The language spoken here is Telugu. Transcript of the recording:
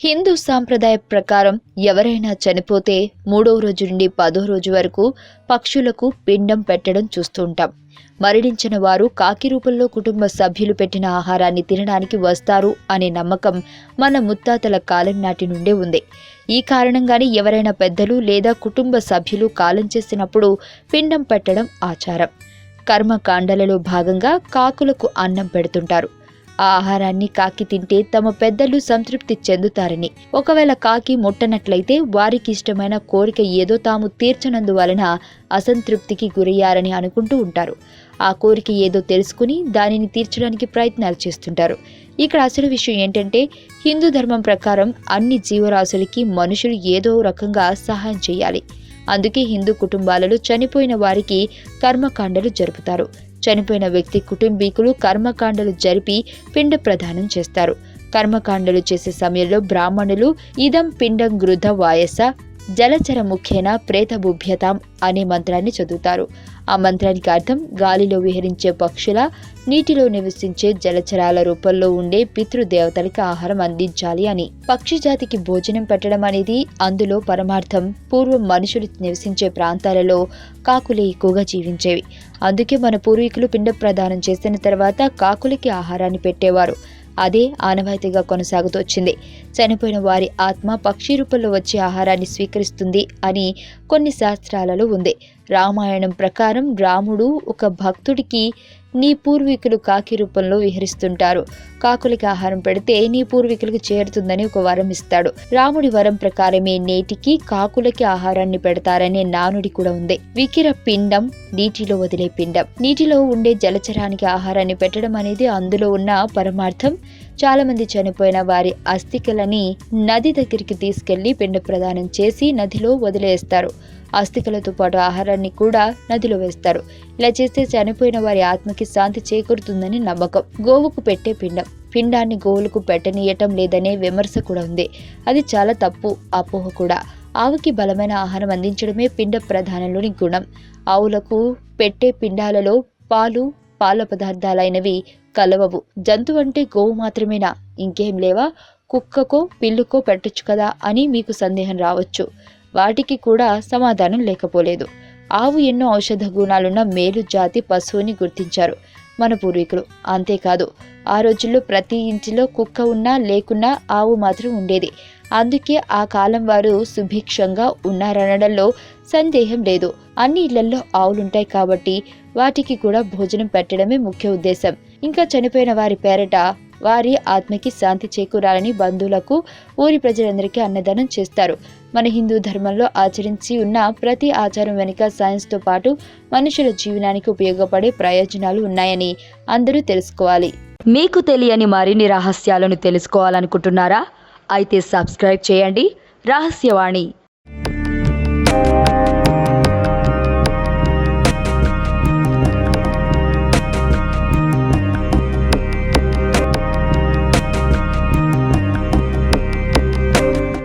హిందూ సాంప్రదాయ ప్రకారం ఎవరైనా చనిపోతే మూడవ రోజు నుండి పదో రోజు వరకు పక్షులకు పిండం పెట్టడం చూస్తూ ఉంటాం మరణించిన వారు కాకి రూపంలో కుటుంబ సభ్యులు పెట్టిన ఆహారాన్ని తినడానికి వస్తారు అనే నమ్మకం మన ముత్తాతల కాలం నాటి నుండే ఉంది. ఈ కారణంగానే ఎవరైనా పెద్దలు లేదా కుటుంబ సభ్యులు కాలం చేసినప్పుడు పిండం పెట్టడం ఆచారం. కర్మకాండలలో భాగంగా కాకులకు అన్నం పెడుతుంటారు. ఆ ఆహారాన్ని కాకి తింటే తమ పెద్దలు సంతృప్తి చెందుతారని. ఒకవేళ కాకి ముట్టనట్లయితే వారికి ఇష్టమైన కోరిక ఏదో తాము తీర్చనందువలన అసంతృప్తికి గురయ్యారని అనుకుంటూ ఉంటారు. ఆ కోరిక ఏదో తెలుసుకుని దానిని తీర్చడానికి ప్రయత్నాలు చేస్తుంటారు. ఇక్కడ అసలు విషయం ఏంటంటే హిందూ ధర్మం ప్రకారం అన్ని జీవరాశులకి మనుషులు ఏదో రకంగా సహాయం చేయాలి. అందుకే హిందూ కుటుంబాలలో చనిపోయిన వారికి కర్మకాండలు జరుపుతారు. చనిపోయిన వ్యక్తి కుటుంబీకులు కర్మకాండలు జరిపి పిండ ప్రదానం చేస్తారు. కర్మకాండలు చేసే సమయంలో బ్రాహ్మణులు ఇదం పిండం గృధ వాయస జలచర ముఖ్యేన ప్రేతబుభ్యతాం అనే మంత్రాన్ని చదువుతారు. ఆ మంత్రానికి అర్థం గాలిలో విహరించే పక్షుల నీటిలో నివసించే జలచరాల రూపంలో ఉండే పితృదేవతలకి ఆహారం అందించాలి అని. పక్షి జాతికి భోజనం పెట్టడం అనేది అందులో పరమార్థం. పూర్వం మనుషులు నివసించే ప్రాంతాలలో కాకులే ఎక్కువగా జీవించేవి. అందుకే మన పూర్వీకులు పిండ ప్రదానం చేసిన తర్వాత కాకులకి ఆహారాన్ని పెట్టేవారు. అదే ఆనవాయితీగా కొనసాగుతూ వచ్చింది. చనిపోయిన వారి ఆత్మ పక్షి రూపంలో వచ్చే ఆహారాన్ని స్వీకరిస్తుంది అని కొన్ని శాస్త్రాలలో ఉంది. రామాయణం ప్రకారం రాముడు ఒక భక్తుడికి నీ పూర్వీకులు కాకి రూపంలో విహరిస్తుంటారు. కాకులకి ఆహారం పెడితే నీ పూర్వీకులకు చేరుతుందని ఒక వరం ఇస్తాడు. రాముడి వరం ప్రకారమే నేటికి కాకులకి ఆహారాన్ని పెడతారనే నానుడి కూడా ఉంది. వికిర పిండం నీటిలో వదిలే పిండం. నీటిలో ఉండే జలచరానికి ఆహారాన్ని పెట్టడం అనేది అందులో ఉన్న పరమార్థం. చాలా మంది చనిపోయిన వారి అస్థికలని నది దగ్గరికి తీసుకెళ్ళి పిండ ప్రదానం చేసి నదిలో వదిలేస్తారు. అస్థికలతో పాటు ఆహారాన్ని కూడా నదిలో వేస్తారు. ఇలా చేస్తే చనిపోయిన వారి ఆత్మకి శాంతి చేకూరుతుందని నమ్మకం. గోవుకు పెట్టే పిండం. పిండాన్ని గోవులకు పెట్టనీయటం లేదనే విమర్శ కూడా ఉంది. అది చాలా తప్పు అపోహ కూడా. ఆవుకి బలమైన ఆహారం అందించడమే పిండ ప్రధానంలోని గుణం. ఆవులకు పెట్టే పిండాలలో పాలు పాల పదార్థాలైనవి కలవవు. జంతువు అంటే గోవు మాత్రమేనా? ఇంకేం లేవా? కుక్కకో పిల్లుకో పెట్టొచ్చు కదా అని మీకు సందేహం రావచ్చు. వాటికి కూడా సమాధానం లేకపోలేదు. ఆవు ఎన్నో ఔషధ గుణాలున్న మేలు జాతి పశువుని గుర్తించారు. మన పూర్వీకులు. అంతేకాదు ఆ రోజుల్లో ప్రతి ఇంటిలో కుక్క ఉన్నా లేకున్నా ఆవు మాత్రం ఉండేది. అందుకే ఆ కాలం వారు సుభిక్షంగా ఉన్నారనడంలో సందేహం లేదు. అన్ని ఇళ్ళలో ఆవులుంటాయి కాబట్టి వాటికి కూడా భోజనం పెట్టడమే ముఖ్య ఉద్దేశం. ఇంకా చనిపోయిన వారి పేరట వారి ఆత్మకి శాంతి చేకూరాలని బంధువులకు ఊరి ప్రజలందరికీ అన్నదానం చేస్తారు. మన హిందూ ధర్మంలో ఆచరించి ఉన్న ప్రతి ఆచారం వెనుక సైన్స్తో పాటు మనుషుల జీవనానికి ఉపయోగపడే ప్రయోజనాలు ఉన్నాయని అందరూ తెలుసుకోవాలి. మీకు తెలియని మరిన్ని రహస్యాలను తెలుసుకోవాలనుకుంటున్నారా? అయితే సబ్స్క్రైబ్ చేయండి. రహస్యవాణి.